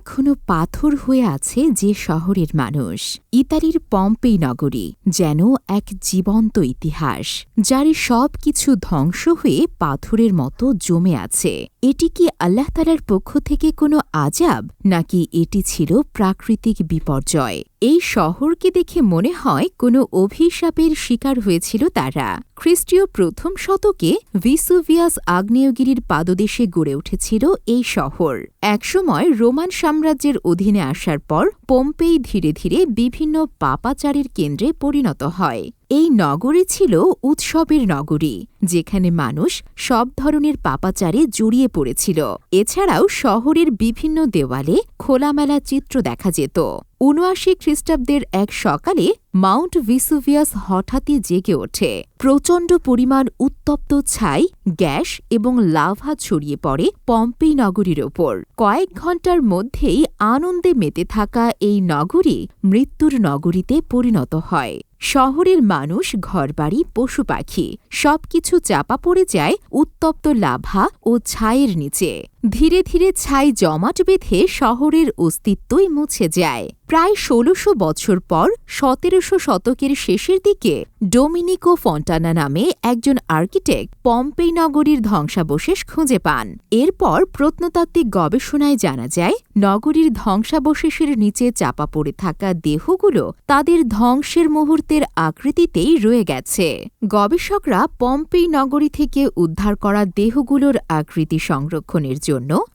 এখনও পাথর হয়ে আছে যে শহরের মানুষ। ইতালির পম্পেই নগরী, যেন এক জীবন্ত ইতিহাস, যার সব কিছু ধ্বংস হয়ে পাথরের মতো জমে আছে। এটি কি আল্লাহ তালার পক্ষ থেকে কোনো আজাব নাকি এটি ছিল প্রাকৃতিক বিপর্যয়? এই শহরকে দেখে মনে হয় কোনো অভিশাপের শিকার হয়েছিল তারা। খ্রিস্টীয় প্রথম শতকে ভিসুভিয়াস আগ্নেয়গিরির পাদদেশে গড়ে উঠেছিল এই শহর। একসময় রোমান সাম্রাজ্যের অধীনে আসার পর, পোম্পেই ধীরে ধীরে বিভিন্ন পাপাচারের কেন্দ্রে পরিণত হয়। এই নগরী ছিল উৎসবের নগরী, যেখানে মানুষ সব ধরনের পাপাচারে জড়িয়ে পড়েছিল। এছাড়াও শহরের বিভিন্ন দেওয়ালে খোলামেলা চিত্র দেখা যেত। উনআশি খ্রিস্টাব্দের এক সকালে মাউন্ট ভিসুভিয়াস হঠাৎই জেগে ওঠে। প্রচণ্ড পরিমাণ উত্তপ্ত ছাই, গ্যাস এবং লাভা ছড়িয়ে পড়ে পম্পেই নগরীর ওপর। কয়েক ঘণ্টার মধ্যেই আনন্দে মেতে থাকা এই নগরী মৃত্যুর নগরীতে পরিণত হয়। শহরের মানুষ ঘরবাড়ি পশুপাখি সবকিছু চাপা পড়ে যায় উত্তপ্ত লাভা ও ছায়ের নিচে। ধীরে ধীরে ছাই জমাট বেঁধে শহরের অস্তিত্বই মুছে যায়। প্রায় ষোলশো বছর পর সতেরোশো শতকের শেষের দিকে ডোমিনিকো ফন্টানা নামে একজন আর্কিটেক্ট পম্পেই নগরীর ধ্বংসাবশেষ খুঁজে পান। এরপর প্রত্নতাত্ত্বিক গবেষণায় জানা যায়, নগরীর ধ্বংসাবশেষের নিচে চাপা পড়ে থাকা দেহগুলো তাদের ধ্বংসের মুহূর্তের আকৃতিতেই রয়ে গেছে। গবেষকরা পম্পেই নগরী থেকে উদ্ধার করা দেহগুলোর আকৃতি সংরক্ষণের জন্য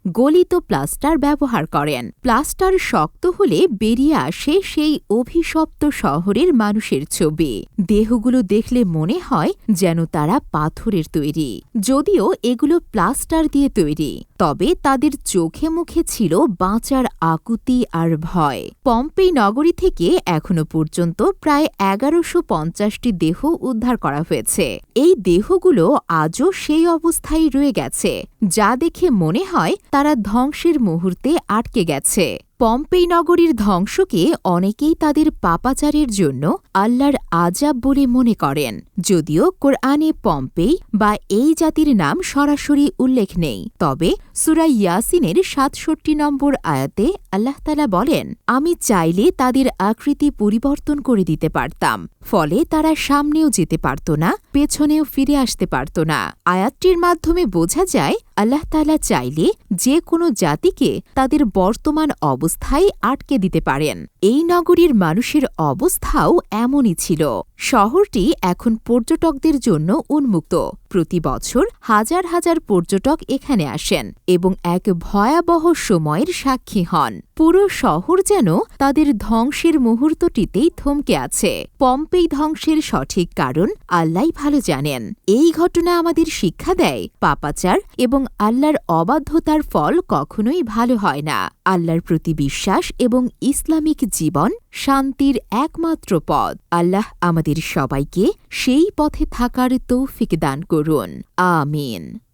গলিত প্লাস্টার ব্যবহার করেন। প্লাস্টার শক্ত হলে বেরিয়ে আসে সেই অভিশপ্ত শহরের মানুষের ছবি। দেহগুলো দেখলে মনে হয় যেন তারা পাথরের তৈরি। যদিও এগুলো প্লাস্টার দিয়ে তৈরি। তবে তাদের চোখে মুখে ছিল বাঁচার আকুতি আর ভয়। পম্পেই নগরী থেকে এখনও পর্যন্ত প্রায় এগারোশো পঞ্চাশটি দেহ উদ্ধার করা হয়েছে। এই দেহগুলো আজও সেই অবস্থায় রয়ে গেছে, যা দেখে মনে হয় তারা ধ্বংসের মুহূর্তে আটকে গেছে। পম্পেই নগরীর ধ্বংসকে অনেকেই তাদের পাপাচারের জন্য আল্লাহর আজাব বলে মনে করেন। যদিও কোরআনে পম্পেই বা এই জাতির নাম সরাসরি উল্লেখ নেই। তবে সুরাই ইয়াসিনের সাতষট্টি নম্বর আয়াতে আল্লাহতালা বলেন, আমি চাইলে তাদের আকৃতি পরিবর্তন করে দিতে পারতাম, ফলে তারা সামনেও যেতে পারত না, পেছনেও ফিরে আসতে পারত না। আয়াতটির মাধ্যমে বোঝা যায় আল্লাহতালা চাইলে যে কোনো জাতিকে তাদের বর্তমান অবস্থায় আটকে দিতে পারেন। এই নগরীর মানুষের অবস্থাও এমনই ছিল। শহরটি এখন পর্যটকদের জন্য উন্মুক্ত। প্রতি বছর হাজার হাজার পর্যটক এখানে আসেন এবং এক ভয়াবহ সময়ের সাক্ষী হন। পুরো শহর যেন তাদের ধ্বংসের মুহূর্তটিতেই থমকে আছে। পম্পেই ধ্বংসের সঠিক কারণ আল্লাহ ভালো জানেন। এই ঘটনা আমাদের শিক্ষা দেয়, পাপাচার এবং আল্লাহর অবাধ্যতার ফল কখনোই ভালো হয় না। আল্লাহর প্রতি বিশ্বাস এবং ইসলামিক জীবন শান্তির একমাত্র পথ। আল্লাহ আমাদের সবাইকে সেই পথে থাকার তৌফিক দান করুন। আমিন।